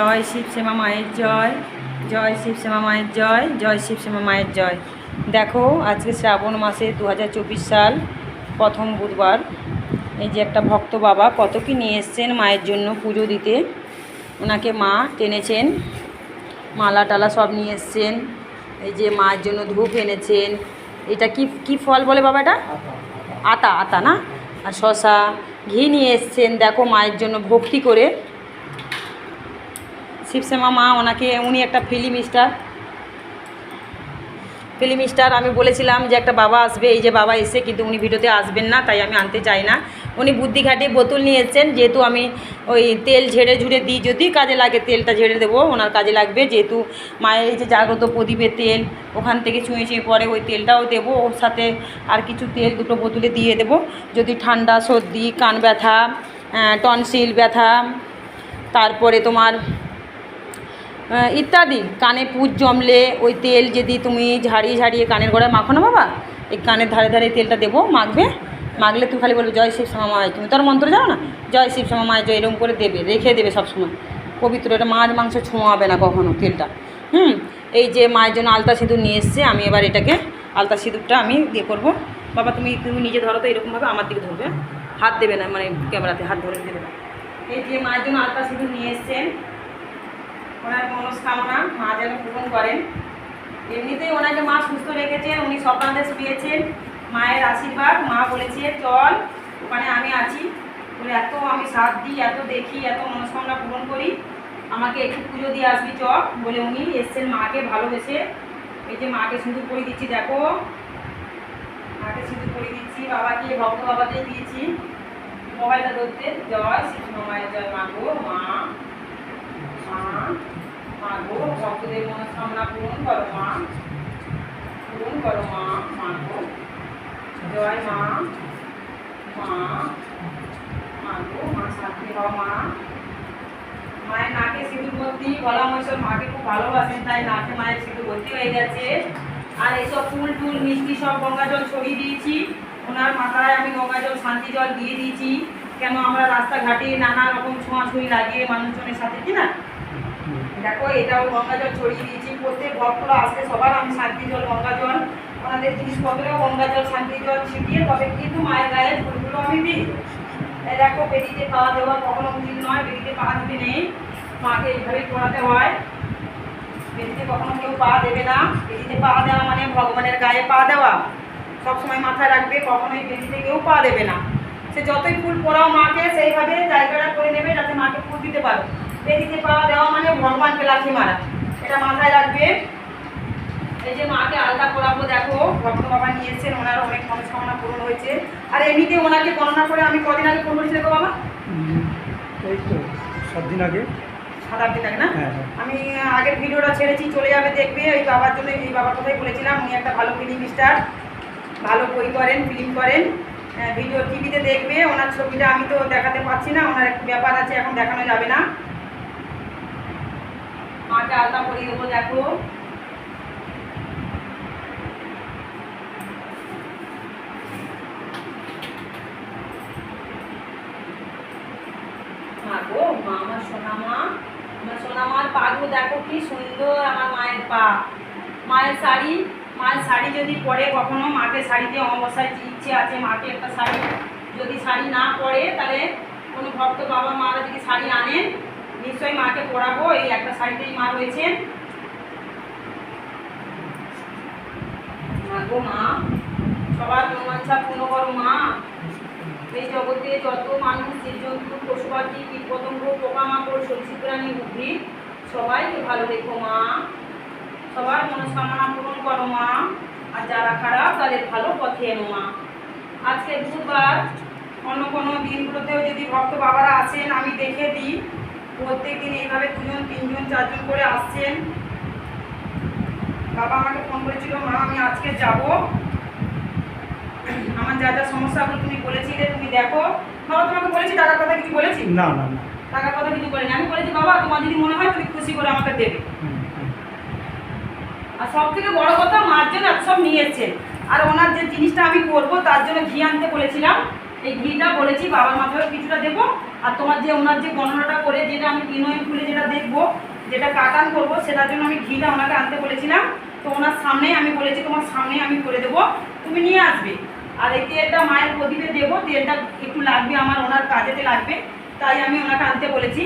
জয় শিব শ্যামা মায়ের জয় জয় শিব শ্যামা মায়ের জয় জয় শিব শ্যামা মায়ের জয়। দেখো, আজকে শ্রাবণ মাসে দু হাজার চব্বিশ সাল, প্রথম বুধবার। এই যে একটা ভক্ত বাবা কত কি নিয়ে এসছেন মায়ের জন্য পুজো দিতে। ওনাকে মা টেনেছেন, মালা টালা সব নিয়ে এসছেন। এই যে মায়ের জন্য ধূপ এনেছেন। এটা কি কি ফল বলে বাবা এটা? আতা আতা না? আর শশা ঘি নিয়ে এসছেন। দেখো, মায়ের জন্য ভক্তি করে শিবসেমা মা ওনাকে উনি একটা ফিল্ম স্টার ফিল্ম স্টার আমি বলেছিলাম যে একটা বাবা আসবে, এই যে বাবা এসে কিন্তু উনি ভিডিওতে আসবেন না, তাই আমি আনতে চাই না। উনি বুদ্ধি ঘাটে বোতল নিয়ে এসেছেন, যেহেতু আমি ওই তেল ঝেড়ে ঝুড়ে দিই, যদি কাজে লাগে তেলটা ঝেড়ে দেবো, ওনার কাজে লাগবে। যেহেতু মায়ের যে জাগ্রত প্রদীপের তেল, ওখান থেকে ছুঁয়ে ছুঁয়ে পরে ওই তেলটাও দেবো, ওর সাথে আর কিছু তেল দুটো বোতলে দিয়ে দেবো। যদি ঠান্ডা, সর্দি, কান ব্যথা টনসিল ব্যথা, তারপরে তোমার ইত্যাদি। কানে পুজ জমলে, ওই তেল যদি তুমি ঝাড়িয়ে ঝাড়িয়ে কানের গোড়ায় মাখো না বাবা, এই কানের ধারে ধারে তেলটা দেবো, মাখবে। মাখলে তুমি খালি বলবে, জয় শিব শ্যামা মায়। তুমি তো আর মন্ত্র যাও না? জয় শিব শ্যামা মায়। জয় এরকম করে দেবে, রেখে দেবে সবসময়। পবিত্র, এটা মাছ মাংস ছোঁয়াবে না কখনো তেলটা। হুম? এই যে মায়ের জন্য আলতা সিঁদুর নিয়ে এসছে, আমি এবার এটাকে আলতা সিঁদুরটা আমি দিয়ে করব। বাবা, তুমি তুমি নিজে ধরো তো, এরকমভাবে আমার দিকে ধরবে। হাত দেবে না মানে ক্যামেরাতে হাত ধরে দেবে। এই যে মায়ের জন্য আলতা সিঁদুর নিয়ে এসছেন ওনার মনস্কামনা, মা যেন পূরণ করেন। এমনিতেই ওনাকে মা সুস্থ রেখেছেন, উনি স্বপ্নাদেশ পেয়েছেন, মায়ের আশীর্বাদ। মা বলেছে, চল, ওখানে আমি আছি। বলে, এত আমি সাথ দিই, এত দেখি, এত মনস্কামনা পূরণ করি। আমাকে একটু পুজো দিয়ে আসবি চ বলে উনি এসছেন মাকে ভালোবেসে। এই যে মাকে সিঁদুর পরে দিচ্ছি, দেখো। মাকে সিঁদুর পরে দিচ্ছি, বাবাকে, ভক্ত বাবাকে দিয়েছি। মোবাইলটা ধরতে। জয় শ্রী মায়ের জয় মা গো, মা। মায়ের নাকে সিঁদুর ভর্তি, গলা মশল মাকে খুব ভালোবাসেন, তাই নাকে মায়ের সিঁদুর ভর্তি হয়ে গেছে। আর এইসব ফুল টুল, মিষ্টি সব গঙ্গা জল ছড়িয়ে দিয়েছি। ওনার মাথায় আমি গঙ্গা জল, শান্তি জল দিয়ে দিয়েছি। কেন আমরা রাস্তাঘাটে নানা রকম ছোঁয়াছুঁই লাগে মানুষজনের সাথে, কি দেখো, এটাও গঙ্গা জল ছড়িয়ে দিয়েছি। প্রত্যেক ভক্তরা আসলে সবার, আমি শান্তি জল, গঙ্গা জল। ওনাদের জিনিসপত্রেও গঙ্গা জল, শান্তি জল ছিটিয়ে, তবে কিন্তু মায়ের গায়ে ফুলগুলো আমি দিই। দেখো বেদিতে পা দেওয়া কখনো উচিত নয় বেদিতে পা দিতে নেই। মাকে এইভাবেই পড়াতে হয়। বেদিতে কখনো কেউ পা দেবে না। বেদিতে পা দেওয়া মানে ভগবানের গায়ে পা দেওয়া। সবসময় মাথায় রাখবে, কখনোই বেদিতে কেউ পা দেবে না। সে যতই ফুল পড়াও মাকে, সেইভাবে জায়গাটা করে নেবে, যাতে মাকে ফুল দিতে পারো। বেদিতে পা দেওয়া মানে ভগবানকে লাথি মারা। এটা মাথায় রাখবে। এই যে মাকে আলতা করাবো দেখো ভক্ত বাবা নিয়েছেন ওনার অনেক মনস্কামনা পূরণ হয়েছে। আর এমনিতে ওনাকে গণনা করে আমি কদিন আগে ফোন করেছি দেখো বাবা। এই তো সাত দিন আগে। সাত আট দিন আগে না? হ্যাঁ হ্যাঁ। আমি আগের ভিডিওটা ছেড়েছি চলে যাবে দেখবে। এই বাবার জন্য এই বাবার কথাই বলেছিলাম উনি একটা ভালো ফিল্ম স্টার ভালো বই করেন। ফিল্ম করেন ভিডিও টিভিতে দেখবে ওনার ছবিটা আমি তো দেখাতে পারছি না ওনার একটু ব্যাপার আছে এখন দেখানো যাবে না। মাকে আলতা পরিয়ে দেবো, দেখো। মা গো মা আমার দেখো কি সুন্দর, আমার মায়ের পা। মায়ের শাড়ি মায়ের শাড়ি যদি পরে কখনো, মাকে শাড়িতে অমাবস্যায় ইচ্ছে আছে, মাকে একটা শাড়ি যদি শাড়ি না পরে, তাহলে কোনো ভক্ত বাবা মারা যদি শাড়ি আনেন নিশ্চয়ই মাকে পরাবো এই একটা শাড়িতেই মা রয়েছেন। গো মা যত মানুষ, জীবজন্তু পশু পাখি কীট পোকামাকড় সবাইকে ভালো মা। সবার মনস্কামনা করো মা। আর যারা খারাপ, তাদের ভালো পথে মা। আজকে অন্য কোনো দিনগুলোতেও যদি ভক্ত বাবারা আসেন, আমি দেখে দিই। প্রত্যেক দিন এইভাবে দুজন তিনজন চারজন করে আসছেন। বাবা আমাকে ফোন করেছিল মা আমি আজকে যাব। আমার যা যা সমস্যাগুলো তুমি বলেছিলে তুমি দেখো। বাবা তোমাকে বলেছি টাকার কথা কিছু বলেছি? না না না। টাকার কথা কিছু বলিনি। আমি বলেছি বাবা তোমার যদি মনে হয় তুমি খুশি করে আমাকে দেবে। আর সব থেকে বড় কথা মার জন্য সব নিয়ে এসছেন। আর ওনার যে জিনিসটা আমি করব তার জন্য ঘি আনতে বলেছিলাম। এই ঘিটা বলেছি বাবার মাথায় কিছুটা দেবো। আর তোমার যে ওনার যে গণনাটা করে, যেটা আমি বিনয় খুলে যেটা দেখব, যেটা কাটান করব, সেটার জন্য আমি ঘিটা ওনাকে আনতে বলেছিলাম। তো ওনার সামনেই আমি বলেছি, তোমার সামনেই আমি করে দেবো। তুমি নিয়ে আসবে। আর এই তেলটা মায়ের প্রদীপে দেবো। তেলটা একটু লাগবে, আমার ওনার কাজেতে লাগবে। তাই আমি ওনাকে আনতে বলেছি।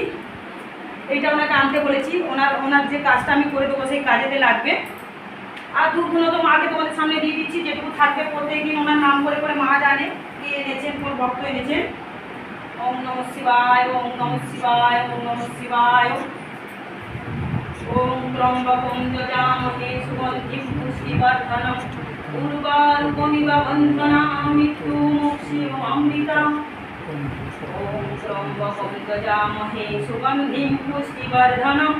এইটা ওনাকে আনতে বলেছি। ওনার ওনার যে কাজটা আমি করে দেবো, সেই কাজেতে লাগবে। আর দুধগুলো তো মাকে তোমাদের সামনে দিয়ে দিচ্ছি, যেটুকু থাকবে প্রত্যেক দিন ওনার নাম করে করে মা জানে, কে এনেছেন, কোন ভক্ত এনেছেন। শিবায়, ওম নম শিবায়, ওম নম শিবায়। ওম ত্রম্বকং যজামহে সুগন্ধিম পুষ্টিবর্ধনম। উর্বারুকমিব বন্ধনামি মৃত্যুমুক্ষীয়মৃতাম ওম ত্রম্বকং যজামহে সুগন্ধিম পুষ্টিবর্ধনম।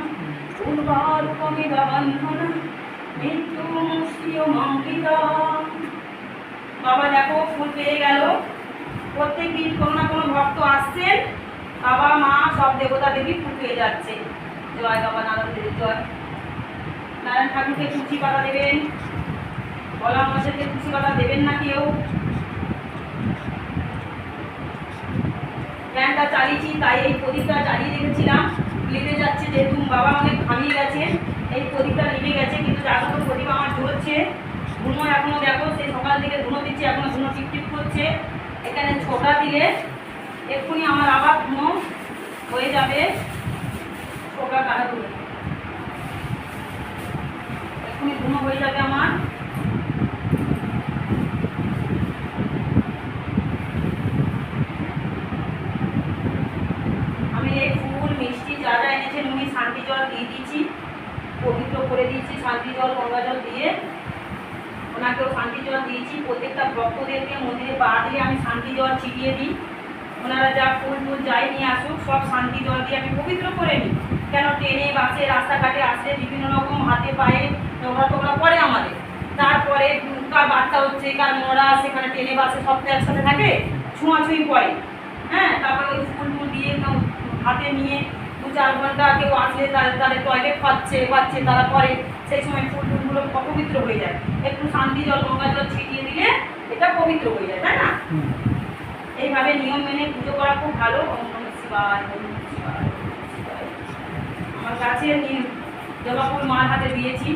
উর্বারুকমিব বন্ধনাম মৃত্যুমুক্ষীয়মৃতাম বাবা, দেখো, ফুল পেয়ে গেল। প্রত্যেক দিন কোনো না কোনো ভক্ত আসছেন, বাবা, মা, সব দেবতা দেবী ফুল পেয়ে যাচ্ছে। জয় বাবা নারায়ণ দেবী, জয়। নারায়ণ ঠাকুরকে তুলসী পাতা দেবেন। বলা মশাইকে তুলসী পাতা দেবেন না কেউ। ফ্যানটা চালিয়েছি, তাই এই প্রদীপটা চালিয়ে রেখেছিলাম। লিভে যাচ্ছে যেহেতু বাবা অনেক ঘামিয়ে গেছে, এই প্রদীপটা লিভে গেছে, কিন্তু জাগ্রত প্রদীপ আমার জ্বলছে। ধুনো এখনও দেখো সেই সকাল থেকে ধুনো দিচ্ছে, এখনও ধুনো টিপ করছে। এখানে ছোটা দিলে এক্ষুনি আমার আবার ঘুমো হয়ে যাবে। ছোটা কাটা এক্ষুনি ঘুমো হয়ে যাবে আমার আমি এই ফুল মিষ্টি যা যা এনেছেন উনি শান্তি জল দিয়ে দিয়েছি পবিত্র করে দিয়েছি শান্তি জল গঙ্গা জল দিয়ে ওনাকেও শান্তি জল দিয়েছি প্রত্যেকটা ভক্তদেরকে মন্দিরে পা দিয়ে আমি শান্তি জল ছিটিয়ে দিই ওনারা যা ফুল ফুল যাই নিয়ে আসুক, সব শান্তি জল দিয়ে আমি পবিত্র করে নিই। কেন ট্রেনে, বাসে, রাস্তাঘাটে আসলে বিভিন্ন রকম হাতে পায়ে নোংরা টোংরা পড়ে আমাদের। তারপরে কার বাচ্চা হচ্ছে, কার মরা, সেখানে ট্রেনে, বাসে সব তো একসাথে থাকে, ছোঁয়াছুঁই পড়ে হ্যাঁ তারপরে ওই ফুল ফুল দিয়ে হাতে নিয়ে দু চার ঘণ্টা কেউ আসলে তাদের তাদের টয়লেট পাচ্ছে পাচ্ছে তারা করে। সেই সময় ফুল ফুলগুলো অপবিত্র হয়ে যায়। একটু শান্তি জল, গঙ্গা জল ছিটিয়ে দিলে এটা পবিত্র হয়ে যায়, তাই না? এইভাবে নিয়ম মেনে পুজো করা খুব ভালো। আমার কাছে জবা ফুল মার হাতে দিয়েছি।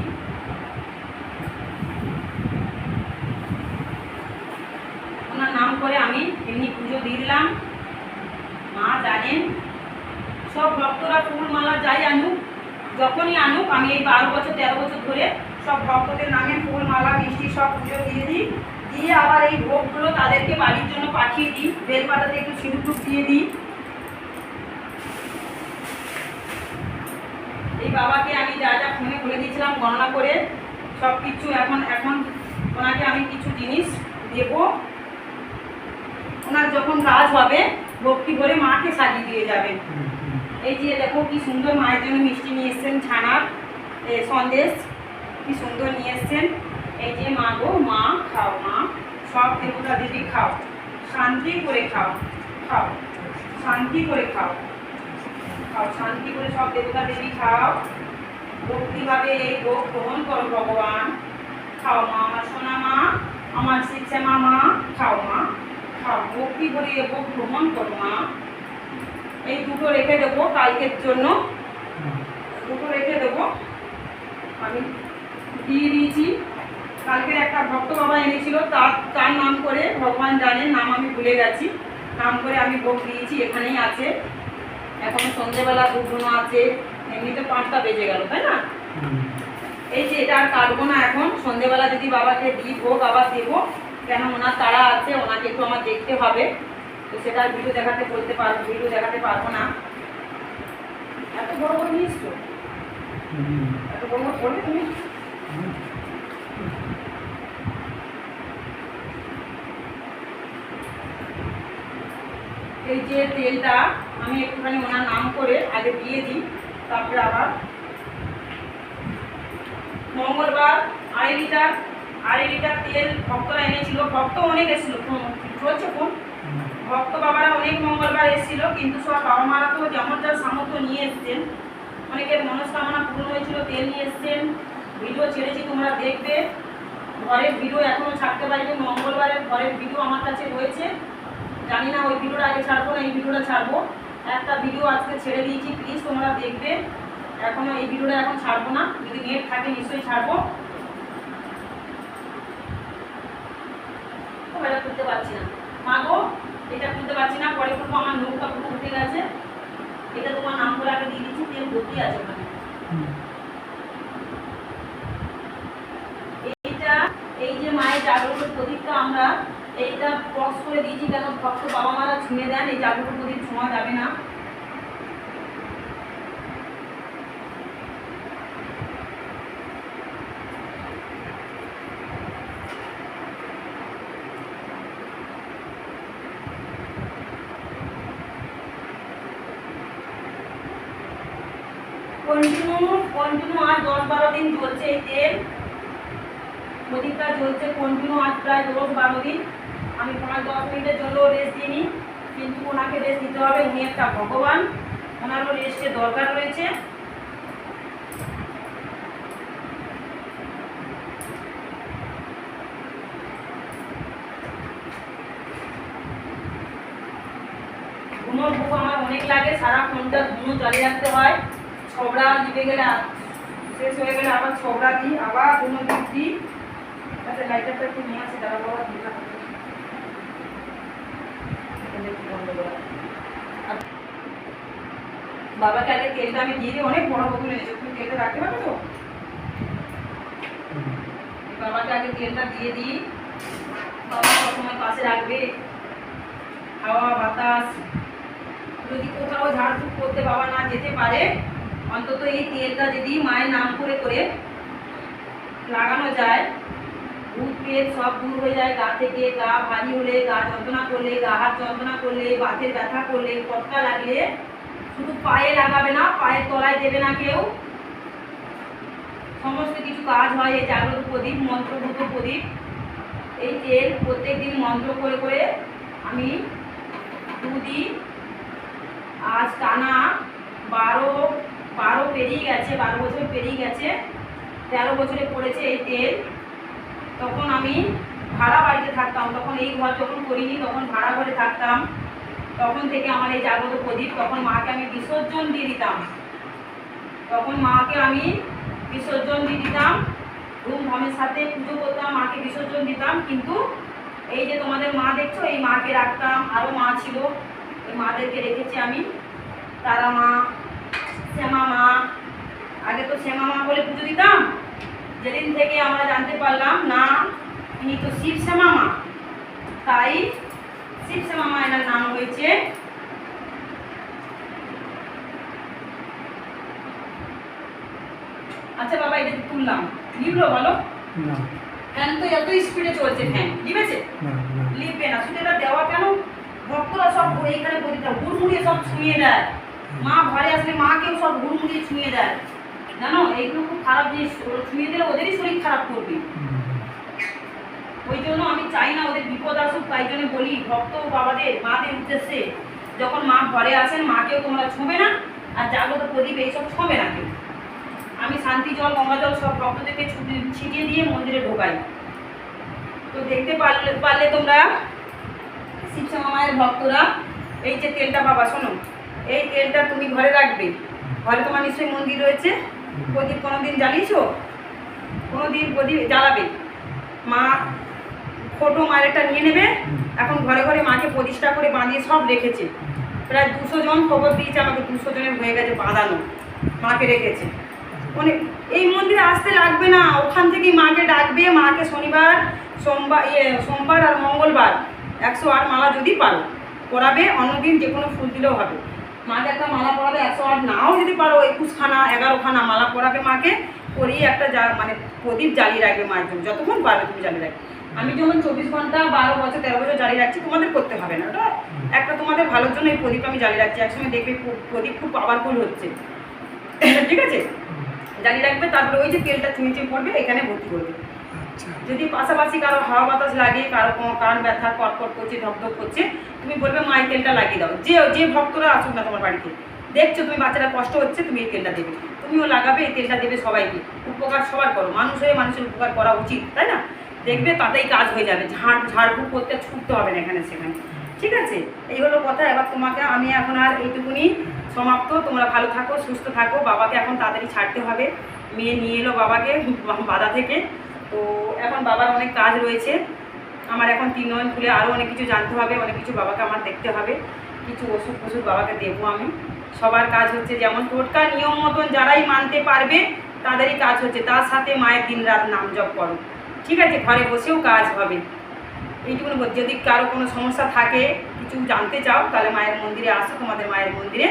ওনার নাম করে আমি এমনি পুজো দিলাম। মা জানেন, সব ভক্তরা ফুল মালা যাই আনুক, যখনই আনুক, আমি এই বারো বছর, তেরো বছর ধরে সব ভক্তদের নামে ফুল মালা মিষ্টি সব পুজো দিয়ে দিই। দিয়ে আবার এই ভোগগুলো তাদেরকে বাড়ির জন্য পাঠিয়ে দিই। বেলপাতাতে একটু সিঁদুর টুক দিয়ে দিই। এই বাবাকে আমি যা যা ফোনে বলে দিয়েছিলাম, গণনা করে সব কিছু এখন এখন ওনাকে আমি কিছু জিনিস দেব। ওনার যখন কাজ হবে, ভক্তি করে মাকে সাজিয়ে দিয়ে যাবেন এই যে দেখো কি সুন্দর মায়ের জন্য মিষ্টি নিয়ে এসছেন, ছানার সন্দেশ, কি সুন্দর নিয়ে এসছেন। এই যে মা গো, মা, খাও, মা। সব দেবতা দেবী খাও। শান্তি করে খাও খাও। শান্তি করে খাও। খাও, শান্তি করে সব দেবতা দেবী খাও। ভক্তিভাবে এই ভোগ গ্রহণ করো ভগবান। খাও মা আমার সোনা মা, আমার শিক্ষা মা খাও মা। খাও, ভক্তি করে এ ভোগ গ্রহণ করো মা। এই দুটো রেখে দেবো কালকের জন্য। দুটো রেখে দেবো। আমি দিয়ে দিয়েছি। কালকের একটা ভক্ত বাবা এনেছিল তার তার নাম করে ভগবান জানেন নাম আমি ভুলে গেছি। নাম করে আমি ভোগ দিয়েছি এখানেই আছে। এখন সন্ধেবেলা দুগুলো আছে এমনিতে পাঁচটা বেজে গেল তাই না? এই যে এটা আর কাটবো না এখন সন্ধেবেলা যদি বাবাকে দিই ভোগ আবার দেবো কেন ওনার তারা আছে ওনাকে একটু আমার দেখতে হবে। তো সেটা ভিডিও দেখাতে বলতে পারব ভিডিও দেখাতে পারব না। এত বড় বড় নিস তো এত বড় বড় তুমি এই যে তেলটা আমি একটুখানি ওনার নাম করে আগে দিয়ে দিই, তারপরে আবার মঙ্গলবার আড়াই লিটার আড়াই লিটার তেল ভক্তরা এনেছিল। ভক্ত অনেক এসেছিল চলছে কোন ভক্ত বাবারা অনেক মঙ্গলবার এসেছিল, কিন্তু সব বাবা মারা তো যেমন যার সামর্থ্য নিয়ে এসছেন। অনেকের মনস্কামনা পূরণ হয়েছিল, তেল নিয়ে এসছেন। ভিডিও ছেড়েছি, তোমরা দেখবে। ঘরের ভিডিও এখনও ছাড়তে পারিনি, মঙ্গলবারের ঘরের ভিডিও আমার কাছে রয়েছে জানি না ওই ভিডিওটা আগে ছাড়বো না, এই ভিডিওটা ছাড়বো। একটা ভিডিও আজকে ছেড়ে দিয়েছি প্লিজ তোমরা দেখবে। এখনও এই ভিডিওটা এখন ছাড়বো না, যদি নেট থাকে নিশ্চয়ই ছাড়বো। এটা খুলতে পারছি না। মা গো, এটা খুলতে পারছি না, পরে খুলবো, আমার নৌকা উঠে গেছে। এটা তোমার নাম করে আগে দিয়ে দিচ্ছি, তেল ভর্তি আছে ওখানে হুম। এইটা এই যে মায়ের জাগ্রত প্রদীপটা আমরা এইটা বক্স করে দিয়েছি, কেন ভক্ত বাবা মারা ছুঁয়ে দেন, এই জাগ্রত প্রদীপ ছোঁয়া যাবে না। কন্টিনিউ আর দশ বারো দিন চলছে এই তেল। প্রদীপটা চলছে কন্টিনিউ আজ প্রায় দশ বারো দিন। আমি পাঁচ দশ মিনিটের জন্য রেস্ট দিইনি কিন্তু ওনাকে রেস্ট দিতে হবে উনি একটা ভগবান। ওনারও রেস্টের দরকার রয়েছে। ধুনোর ভোগ আমার অনেক লাগে, সারা ফোনটা ধুনো চালিয়ে রাখতে হয়। ছবড়া দিতে গেলে শেষ হয়ে গেলে আবার ছবড়া দিই, আবার ধুনো দিই। দিই আচ্ছা লাইটারটা একটু নিয়ে আসি তারা বাবা বাবাকে আগে তেলটা আমি দিয়ে দিই অনেক বড় বোতল এনেছো তুমি তেলটা রাখতে পারবে তো। বাবাকে আগে তেলটা দিয়ে দিই। বাবা সবসময় পাশে রাখবে। হাওয়া বাতাস। যদি কোথাও ঝাড়ফুঁক করতে বাবা না যেতে পারে অন্তত এই তেলটা যদি মায়ের নাম করে করে লাগানো যায় ভূত পেট সব দূর হয়ে যায়, গা থেকে গা ভারী হলে, গা যন্ত্রণা করলে, গা হাত যন্ত্রণা করলে, বাতের ব্যথা করলে পটকা লাগলে শুধু পায়ে লাগাবে না, পায়ের তলায় দেবে না কেউ। সমস্ত কিছু কাজ হয় এই জাগ্রত প্রদীপ মন্ত্রভূত প্রদীপ। এই তেল প্রত্যেক দিন মন্ত্র করে করে আমি দুদিন, আজ টানা বারো বারো পেরিয়ে গেছে, বারো বছর পেরিয়ে গেছে, তেরো বছরে পড়েছে এই তেল। তখন আমি ভাড়া বাড়িতে থাকতাম, তখন এই ঘর যখন করিনি, তখন ভাড়া ঘরে থাকতাম। তখন থেকে আমার এই জাগ্রত প্রদীপ, তখন মাকে আমি বিসর্জন দিয়ে দিতাম। তখন মাকে আমি বিসর্জন দিয়ে দিতাম। ধুমধামের সাথে পুজো করতাম, মাকে বিসর্জন দিতাম। কিন্তু এই যে তোমাদের মা দেখছ, এই মাকে রাখতাম। আরও মা ছিল, এই মাদেরকে রেখেছি আমি। তারা মা, শ্যামা মা। আগে তো শ্যামা মা বলে পুজো দিতাম। যেদিন থেকে আমরা জানতে পারলাম না ইনি তো শিব শ্যামা তাই শিব শ্যামা মা এনার নাম হয়েছে আচ্ছা বাবা এটা তুললাম। লিখলো বলো? ফ্যান তো এত স্পিডে চলছে? ফ্যান লিখেছে? লিখবে না। শুধু এটা দেওয়া কেন? ভক্তরা সব এইখানে প্রতিটা হুড়মুড়িয়ে সব ছুঁয়ে দেয়। মা ঘরে আসলে মাকেও সব হুড়মুড়িয়ে ছুঁয়ে দেয়। জানো এইগুলো খুব খারাপ জিনিস ছুঁয়ে দিলে ওদেরই শরীর খারাপ করবে। ওই জন্য আমি চাই না ওদের বিপদ আসুক, তাই জন্য বলি, ভক্ত বাবাদের, মাদের উদ্দেশ্যে যখন মা ঘরে আসেন, মাকেও তোমরা ছুঁবে না, আর জাগ্রত প্রদীপ এইসব ছুঁবে না কেউ। আমি শান্তি জল, গঙ্গা জল সব ভক্তদেরকে ছুটি- ছিটিয়ে দিয়ে মন্দিরে ঢোকাই। তো দেখতে পারলে পারলে তোমরা শিবশ্যামা মায়ের ভক্তরা, এই যে তেলটা বাবা, শোনো, এই তেলটা তুমি ঘরে রাখবে। ঘরে তোমার নিশ্চয়ই মন্দির রয়েছে। প্রদীপ কোনোদিন জ্বালিয়েছো? কোনোদিন প্রদীপ জ্বালাবে। মা ফটো মায়ের একটা নিয়ে নেবে। এখন ঘরে ঘরে মাকে প্রতিষ্ঠা করে বাঁধিয়ে সব রেখেছে। প্রায় দুশো জন খবর দিয়েছে আমাকে, দুশো জনের হয়ে গেছে বাঁধানো। মাকে রেখেছে। মানে এই মন্দিরে আসতে লাগবে না। ওখান থেকেই মাকে ডাকবে। মাকে শনিবার, সোমবার ইয়ে সোমবার আর মঙ্গলবার একশো আট মালা যদি পারো পড়াবে অন্যদিন যে কোনো ফুল দিলেও হবে। মাকে একটা মালা পরাবে একশো আট? নাও যদি পারো, একুশখানা, এগারোখানা মালা পরাবে মাকে, পরিয়ে একটা যা মানে প্রদীপ জ্বালিয়ে রাখবে মায়ের জন্য। যতক্ষণ পারবে তুমি জ্বালিয়ে রাখবে। আমি যেমন চব্বিশ ঘণ্টা, বারো বছর, তেরো বছর জ্বালিয়ে রাখছি, তোমাদের করতে হবে না, ওটা একটা তোমাদের ভালোর জন্য এই প্রদীপ আমি জ্বালিয়ে রাখছি। একসময় দেখবে প্র- প্রদীপ খুব পাওয়ারফুল হচ্ছে। ঠিক আছে? জ্বালিয়ে রাখবে, তারপরে ওই যে তেলটা চুঁয়ে পড়বে এখানে ভর্তি করবে। যদি পাশাপাশি কারও হাওয়া বাতাস লাগে কারও কোনো ব্যথা কটকট করছে, ধকধক করছে, তুমি বলবে, মা, এই তেলটা লাগিয়ে দাও। যে যে ভক্তরা আসুক না তোমার বাড়িতে, দেখছ তুমি বাচ্চারা কষ্ট হচ্ছে, তুমি এই তেলটা দেবে। তুমিও লাগাবে, এই তেলটা দেবে সবাইকে। উপকার সবার করো। মানুষ হয়ে মানুষের উপকার করা উচিত, তাই না? দেখবে তাতেই কাজ হয়ে যাবে। ঝাড়, ঝাড়ফুঁক করতে ছুটতে হবে না এখানে, সেখানে। ঠিক আছে? এই হলো কথা। এবার তোমাকে আমি এখন আর এইটুকুনি সমাপ্ত। তোমরা ভালো থাকো, সুস্থ থাকো। বাবাকে এখন তাড়াতাড়ি ছাড়তে হবে। মেয়ে নিয়ে এলো বাবাকে বাধা থেকে। তো এখন বাবার অনেক কাজ রয়েছে। আমার এখন তিন নয়ন খুলে আরও অনেক কিছু জানতে হবে, অনেক কিছু বাবাকে আমার দেখতে হবে। কিছু ওষুধ ফষুধ বাবাকে দেবো আমি। সবার কাজ হচ্ছে যেমন টোটকা নিয়ম মতন যারাই মানতে পারবে, তাদেরই কাজ হচ্ছে। তার সাথে মায়ের দিন রাত নাম জপ করো। ঠিক আছে, ঘরে বসেও কাজ হবে। এইটুকুনি যদি কারও কোনো সমস্যা থাকে, কিছু জানতে চাও, তাহলে মায়ের মন্দিরে আসো। তোমাদের মায়ের মন্দিরে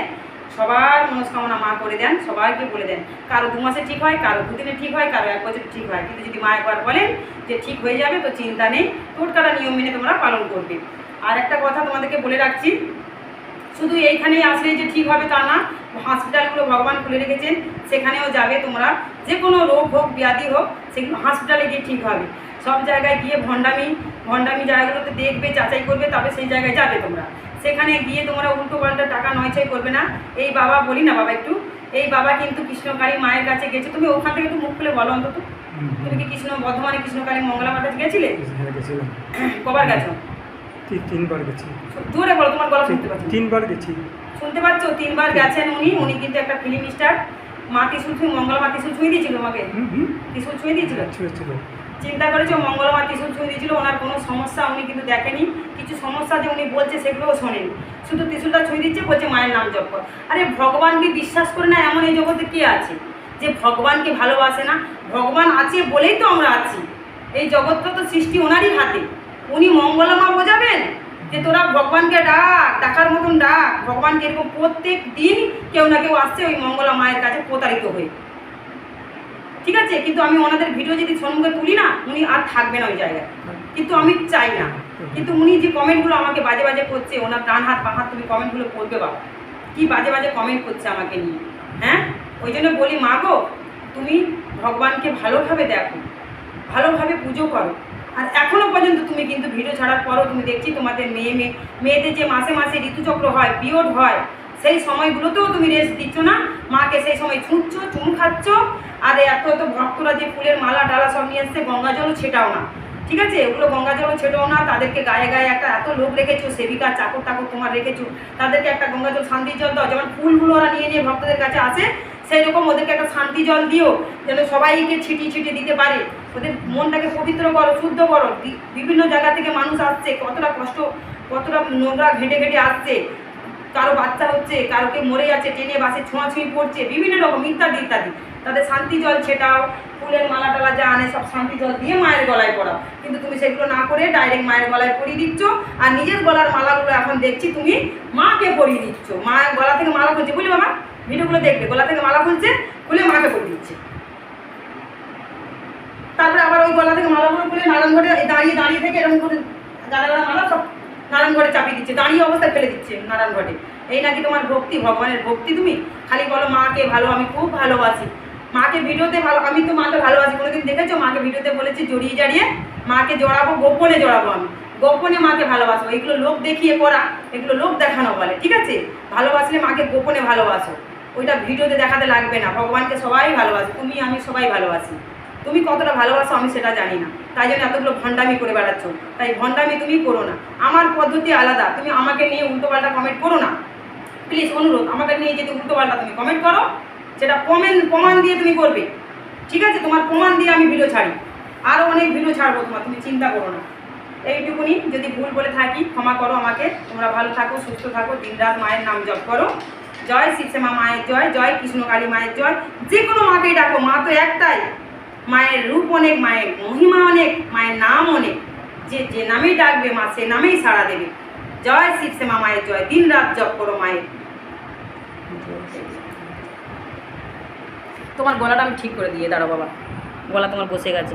সবার মনস্কামনা মা করে দেন, সবাইকে বলে দেন। কারও দু মাসে ঠিক হয়, কারও দুদিনে ঠিক হয়, কারও এক বছর ঠিক হয়। কিন্তু যদি মা একবার বলেন যে ঠিক হয়ে যাবে, তো চিন্তা নেই। টোটকাটা নিয়ম মেনে তোমরা পালন করবে। আর একটা কথা তোমাদেরকে বলে রাখছি, শুধু এইখানেই আসলেই যে ঠিক হবে তা না হসপিটালগুলো ভগবান খুলে রেখেছেন, সেখানেও যাবে তোমরা। যে কোনো রোগ হোক, ব্যাধি হোক, সেগুলো হসপিটালে গিয়ে ঠিক হবে। সব জায়গায় গিয়ে ভণ্ডামি ভণ্ডামি জায়গাগুলোতে দেখবে, যাচাই করবে, তবে সেই জায়গায় যাবে তোমরা। সেখানে গিয়ে তোমরা উল্টো পাল্টা টাকা নয়ছয় করবে না। এই বাবা বলি না বাবা একটু। এই বাবা কিন্তু কৃষ্ণকালী মায়ের কাছে গেছে। তুমি ওখান থেকে একটু মুখ খুলে বলো অন্তত। তুমি কি কৃষ্ণ বর্ধমানে কৃষ্ণকালী মঙ্গলা কাছে গেছিলে কবার গেছো? তিন- তিনবার গেছি। দূরে বলো তোমার গলা শুনতে পাচ্ছি তিনবার গেছি। শুনতে পাচ্ছ? তিনবার গেছেন উনি। উনি কিন্তু একটা ফিল্ম স্টার। মা ত্রিশুল ছুঁই মঙ্গলা মা ত্রিশুল ছুঁই দিয়েছিল আমাকে। ত্রিশুল ছুঁই দিয়েছিল? ছিল ছিল চিন্তা করেছ মঙ্গলা মা ত্রিশুল ছুঁই দিয়েছিল, ওনার কোনো সমস্যা উনি কিন্তু দেখেনি। কিছু সমস্যা যে উনি বলছে সেগুলোও শোনেনি। শুধু ত্রিশুলটা ছুঁয়ে দিচ্ছে, বলছে মায়ের নাম জপ কর। আরে ভগবানকে বিশ্বাস করে না এমন এই জগতে কে আছে? যে ভগবানকে ভালোবাসে না? ভগবান আছে বলেই তো আমরা আছি। এই জগৎটা তো সৃষ্টি ওনারই হাতে। উনি মঙ্গলা মা বোঝাবেন যে তোরা ভগবানকে ডাক ডাকার মতন ডাক। ভগবানকে এরকম প্রত্যেক দিন কেউ না কেউ আসছে ওই মঙ্গলা মায়ের কাছে প্রতারিত হয়ে। ঠিক আছে? কিন্তু আমি ওনাদের ভিডিও যদি সম্মুখে তুলি না, উনি আর থাকবে না ওই জায়গায়। কিন্তু আমি চাই না। কিন্তু উনি যে কমেন্টগুলো আমাকে বাজে বাজে করছে, ওনার ডান হাত, বাঁ হাত তুমি কমেন্টগুলো করবে বাবা। কি বাজে বাজে কমেন্ট করছে আমাকে নিয়ে হ্যাঁ? ওই জন্য বলি, মা গো, তুমি ভগবানকে ভালোভাবে দেখো, ভালোভাবে পুজো করো। আর এখনও পর্যন্ত তুমি কিন্তু ভিডিও ছাড়ার পরও তুমি দেখছি তোমাদের মেয়ে মেয়ে মেয়েদের যে মাসে মাসে ঋতুচক্র হয় পিরিয়ড হয় সেই সময়গুলোতেও তুমি রেস্ট দিচ্ছ না। মাকে সেই সময় ছুঁচ্ছ চুমু খাচ্ছ। আর এত এত ভক্তরা যে ফুলের মালা ডালা সব নিয়ে এসছে, গঙ্গা ছেটাও না। ঠিক আছে? ওগুলো গঙ্গা জলও ছেটাও না। তাদেরকে গায়ে গায়ে একটা এত লোক রেখেছো, সেবিকা চাকর টাকর তোমার রেখেছো। তাদেরকে একটা গঙ্গা জল শান্তি জল দাও। যেমন ফুলগুলো ওরা নিয়ে নিয়ে ভক্তদের কাছে আসে সেই রকম ওদেরকে একটা শান্তি জল দিও। যেন সবাইকে ছিটিয়ে ছিটিয়ে দিতে পারে। ওদের মনটাকে পবিত্র করো, শুদ্ধ করো। বিভিন্ন জায়গা থেকে মানুষ আসছে। কতটা কষ্ট, কতটা নোংরা ঘেঁটে ঘেঁটে আসছে। কারও বাচ্চা হচ্ছে, কারোকে মরে যাচ্ছে ট্রেনে বাসে ছোঁয়াছুঁই পড়ছে বিভিন্ন রকম ইত্যাদি ইত্যাদি। তাদের শান্তি জল ছেটাও, ফুলের মালা টালা যা আনে সব শান্তি জল দিয়ে মায়ের গলায় পড়াও। কিন্তু তুমি সেগুলো না করে ডাইরেক্ট মায়ের গলায় পরিয়ে দিচ্ছ, আর নিজের গলার মালাগুলো এখন দেখছি তুমি মাকে পরিয়ে দিচ্ছ। মায়ের গলা থেকে মালা খুলছে, বুঝলি বাবা? ভিডিওগুলো দেখবে, গলা থেকে মালা খুলছে, খুলে মাকে পরিয়ে দিচ্ছে। তারপরে আবার ওই গলা থেকে মালাগুলো খুলে নারায়ণ ঘরে দাঁড়িয়ে দাঁড়িয়ে থেকে এরকম করে গালা মালা সব নারায়ণ ঘরে চাপিয়ে দিচ্ছে, দাঁড়িয়ে অবস্থায় ফেলে দিচ্ছে নারায়ণ ঘটে এই নাকি তোমার ভক্তি, ভগবানের ভক্তি তুমি? খালি বলো মাকে ভালো, আমি খুব ভালোবাসি। মাকে ভিডিওতে ভালো, আমি তো মাকে ভালোবাসি। কোনোদিন দেখেছ? মাকে ভিডিওতে বলেছি জড়িয়ে জড়িয়ে মাকে জড়াবো, গোপনে জড়াবো আমি। গোপনে মাকে ভালোবাসো। এগুলো লোক দেখিয়ে করা, এগুলো লোক দেখানো বলে, ঠিক আছে? ভালোবাসলে মাকে গোপনে ভালোবাসো। ওইটা ভিডিওতে দেখাতে লাগবে না। ভগবানকে সবাই ভালোবাসে, তুমি, আমি সবাই ভালোবাসি। তুমি কতটা ভালোবাসো আমি সেটা জানি না। তাই জন্য এতগুলো ভণ্ডামি করে বেড়াচ্ছ। তাই ভণ্ডামি তুমি করো না। আমার পদ্ধতি আলাদা। তুমি আমাকে নিয়ে উল্টোপাল্টা কমেন্ট করো না। প্লিজ অনুরোধ, আমাকে নিয়ে যদি উল্টোপাল্টা তুমি কমেন্ট করো, সেটা কমেন্ট প্রমাণ দিয়ে তুমি করবে। ঠিক আছে? তোমার প্রমাণ দিয়ে আমি ভিডিও ছাড়ি। আরও অনেক ভিডিও ছাড়বো তোমার, তুমি চিন্তা করো না। এইটুকুনি, যদি ভুল বলে থাকি, ক্ষমা করো আমাকে। তোমরা ভালো থাকো, সুস্থ থাকো, দিনরাত মায়ের নাম জপ করো। জয় শিবসেমা মায়ের জয় জয় কৃষ্ণকালী মায়ের জয়। যে কোনো মাকেই ডাকো, মা তো একটাই। মায়ের রূপ অনেক, মায়ের মহিমা অনেক, মায়ের নাম অনেক। যে যে নামেই ডাকবে মা, সে নামেই সাড়া দেবে। জয় শিবসেমা মায়ের জয়। দিন রাত জপ করো মায়ের। তোমার গলাটা আমি ঠিক করে দিয়ে দাঁড়ো বাবা। গলা তোমার বসে গেছে।